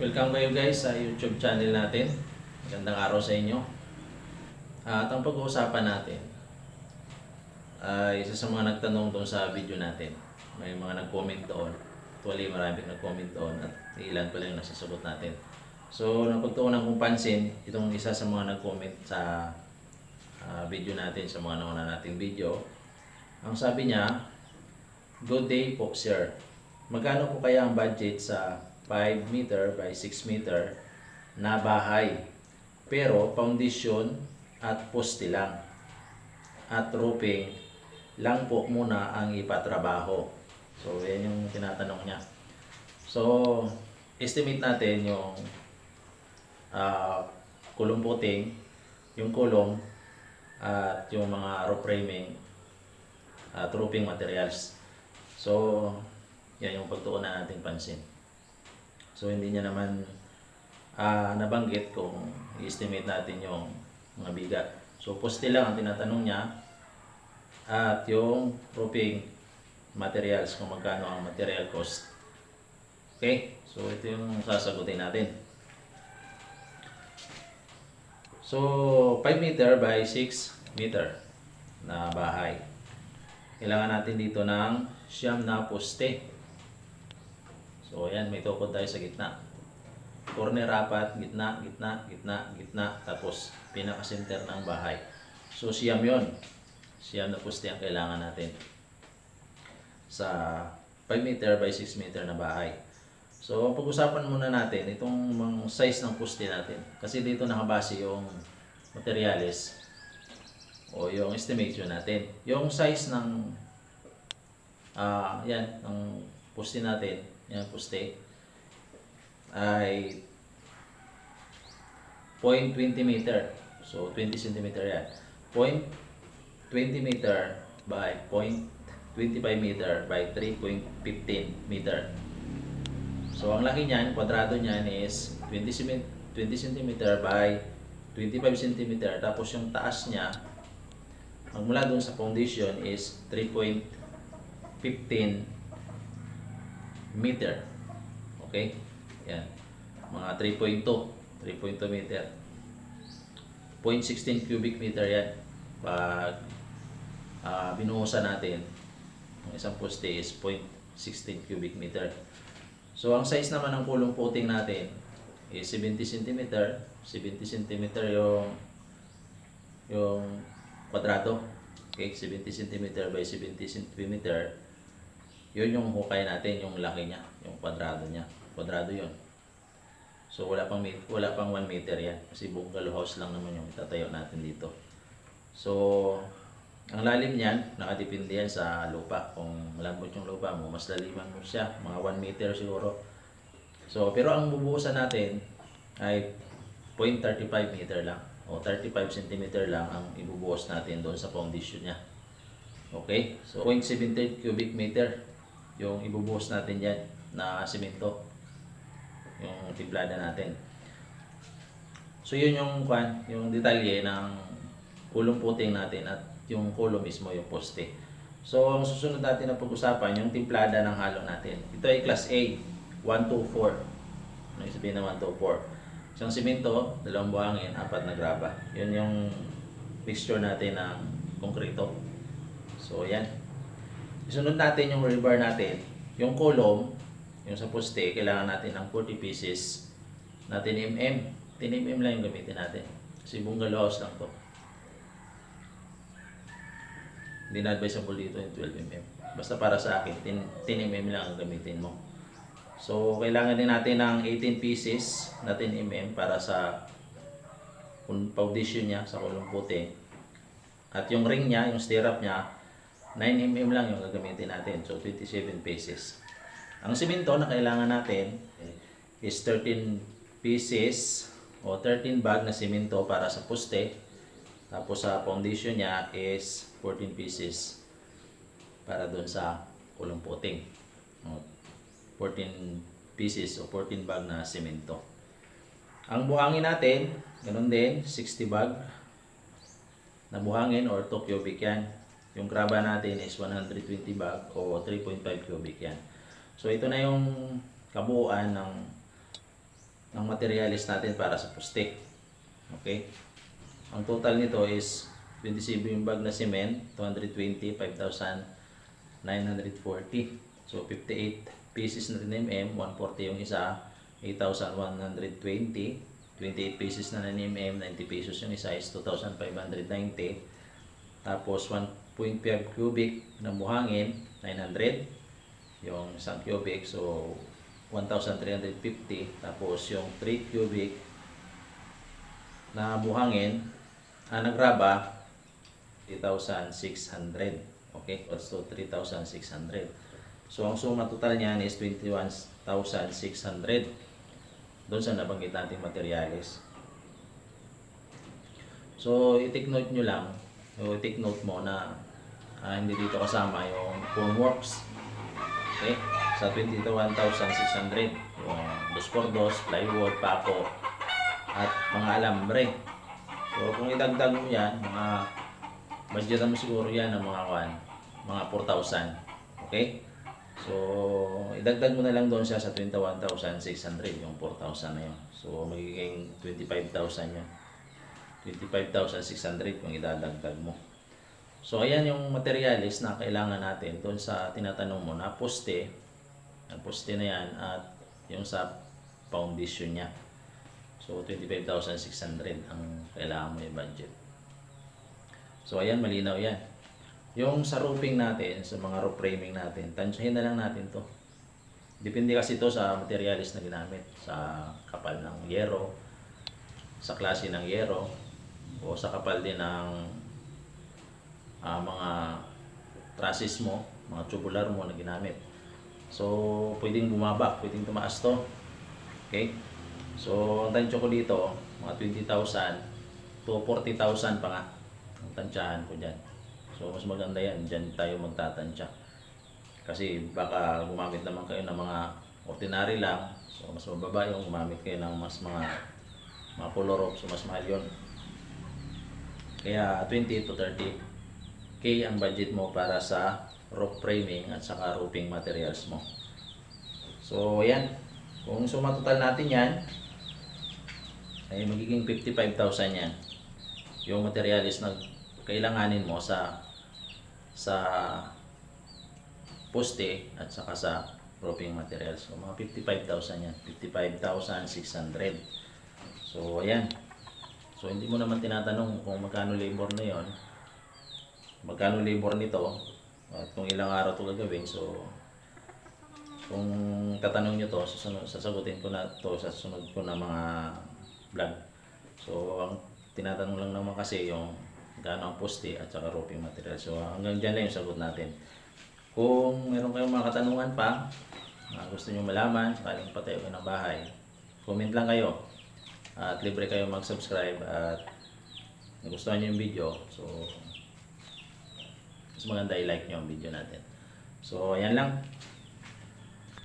Welcome kayo guys sa YouTube channel natin. Magandang araw sa inyo. At ang pag-uusapan natin ay isa sa mga nagtanong doon sa video natin. May mga nag-comment doon. Actually maraming nag-comment doon at ilan pa lang nasasagot natin. So napagtuunan kong pansin itong isa sa mga nag-comment sa ah, video natin, sa mga nauna nating video. Ang sabi niya, Good day po sir. Magkano po kaya ang budget sa 5 meter by 6 meter na bahay? Pero foundation at poste lang. At roofing lang po muna ang ipatrabaho. So, yan yung tinatanong niya. So, estimate natin yung ah kulong puting, yung kulong, at yung mga roof framing at roofing materials. So, yan yung pagtuunan natin pansin. So, hindi niya naman ah, nabanggit kung i-estimate natin yung mga bigat. So, poste lang ang tinatanong niya at yung roofing materials, kung magkano ang material cost. Okay? So, ito yung sasagutin natin. So, 5 meter by 6 meter na bahay. Kailangan natin dito ng siyam na poste. So, ayan, may tukod tayo sa gitna. Corner apat, gitna, gitna, gitna, gitna, tapos pinaka-center ng bahay. So, siyam yon Siyam na poste ang kailangan natin sa 5 meter by 6 meter na bahay. So, pag-usapan muna natin itong mga size ng poste natin. Kasi dito nakabase yung materials o yung estimation natin. Yung size ng ah yan, ng poste natin, yan poste ay 0.20 meter. So 20 cm yan. 0.20 meter by 0.25 meter by 3.15 meter. So ang laki niyan, kwadrado niyan is 20 cm 20 cm by 25 cm tapos yung taas niya magmula doon sa foundation is 3.15 meter. Okay? Yan. Mga 3.2. 3.2 meter. 0.16 cubic meter yan. Pag ah, binuhusan natin, ang isang poste is 0.16 cubic meter. So, ang size naman ng kulong puting natin is 70 cm. 70 cm yung yung kwadrado. Okay, 70 cm by 70 cm. Yun yung hukay natin, yung laki niya, yung kwadrado niya. Kwadrado yun. So wala pang wala pang 1 meter yan kasi bungalow house lang naman yung itatayo natin dito. So ang lalim niyan, nakadepende yan sa lupa. Kung malambot yung lupa mo, mas laliman mo siya, mga 1 meter siguro. So pero ang bubuhusan natin ay 0.35 meter lang o 35 cm lang ang ibubuhos natin doon sa foundation niya. Okay? So 0.70 cubic meter yung ibubuhos natin yan na simento yung timplada natin. So yun yung kwan, yung detalye ng kulong puting natin at yung kulo mismo yung poste. So ang susunod natin na pag-usapan yung timplada ng halo natin. Ito ay class A, 124. Ano yung sabihin na 124? Isang simento, dalawang buhangin, apat na graba. Yun yung mixture natin ng konkreto. So yan. Isunod natin yung rebar natin. Yung column, yung sa poste, kailangan natin ng 40 pieces na 10 mm. 10 mm lang yung gamitin natin. Kasi bungalow house lang to. Hindi na advisable dito yung 12 mm. Basta para sa akin, 10, 10 mm lang ang gamitin mo. So, kailangan din natin ng 18 pieces na 10 mm para sa foundation niya sa kulong puti. At yung ring niya, yung stirrup niya, 9 mm lang yung gagamitin natin. So, 27 pieces. Ang simento na kailangan natin is 13 pieces o 13 bag na simento para sa poste. Tapos sa foundation niya is 14 pieces para doon sa kulong puting. O, 14 pieces o 14 bag na simento. Ang buhangin natin, ganun din, 60 bag na buhangin or 2 cubic yan. Yung graba natin is 120 bag o 3.5 cubic yan. So ito na yung kabuuan ng ng materialis natin para sa poste. Okay? Ang total nito is 27 yung bag na cement, 220, 5,940. So 58 pieces na mm, 140 yung isa, 8,120. 28 pieces na ng mm, 90 pesos yung isa is 2,590. Tapos 1.5 cubic na buhangin, 900. Yung isang cubic, so 1,350. Tapos yung 3 cubic na buhangin, ah, nagraba, 3,600. Okay, so 3,600. So ang suma total niyan is 21,600 doon sa nabanggit nating materials. So, i-take note nyo lang, o i-take note mo na ah, hindi dito kasama yung formworks. Okay? Sa 21,600, yung dos plywood, pako, at mga alambre. So, kung idagdag mo yan, mga budget mo siguro yan ng mga one, mga 4,000. Okay? So, idagdag mo na lang doon siya sa 21,600, yung 4,000 na yun. So, magiging 25,000 yun. 25,600 kung idadagdag mo. So, ayan yung materialis na kailangan natin doon sa tinatanong mo na poste. Ang poste na yan at yung sa foundation niya. So, 25,600 ang kailangan mo yung budget. So, ayan, malinaw yan. Yung sa roofing natin, sa mga roof framing natin, tansyahin na lang natin to. Depende kasi to sa materialis na ginamit. Sa kapal ng yero, sa klase ng yero, o sa kapal din ng ah, mga trusses mo, mga tubular mo na ginamit. So, pwedeng bumaba, pwedeng tumaas to. Okay? So, ang tansya ko dito, mga 20,000 to 40,000 pa nga. Ang tansyahan ko dyan. So, mas maganda yan. Dyan tayo magtatansya. Kasi baka gumamit naman kayo ng mga ordinary lang. So, mas mababa yung gumamit kayo ng mas mga mga color. So, mas mahal yun. Kaya 20 to 30 K ang budget mo para sa roof framing at saka roofing materials mo. So, yan. Kung suma total natin yan, ay magiging 55,000 yan. Yung materialis na kailanganin mo sa sa poste at saka sa roofing materials. So, mga 55,000 yan. 55,600. So, ayan. So, hindi mo naman tinatanong kung magkano labor na yon magkano labor nito at kung ilang araw ito gagawin. So, kung tatanong nyo to, sasagutin ko na to sa sunod ko na mga vlog. So, ang tinatanong lang naman kasi yung gaano ang poste at saka roofing material. So, hanggang dyan lang yung sagot natin. Kung meron kayong mga katanungan pa, na gusto nyo malaman, sakaling patayo kayo ng bahay, comment lang kayo. At libre kayo mag-subscribe at nagustuhan nyo yung video. So, mas maganda i-like nyo ang video natin. So, ayan lang.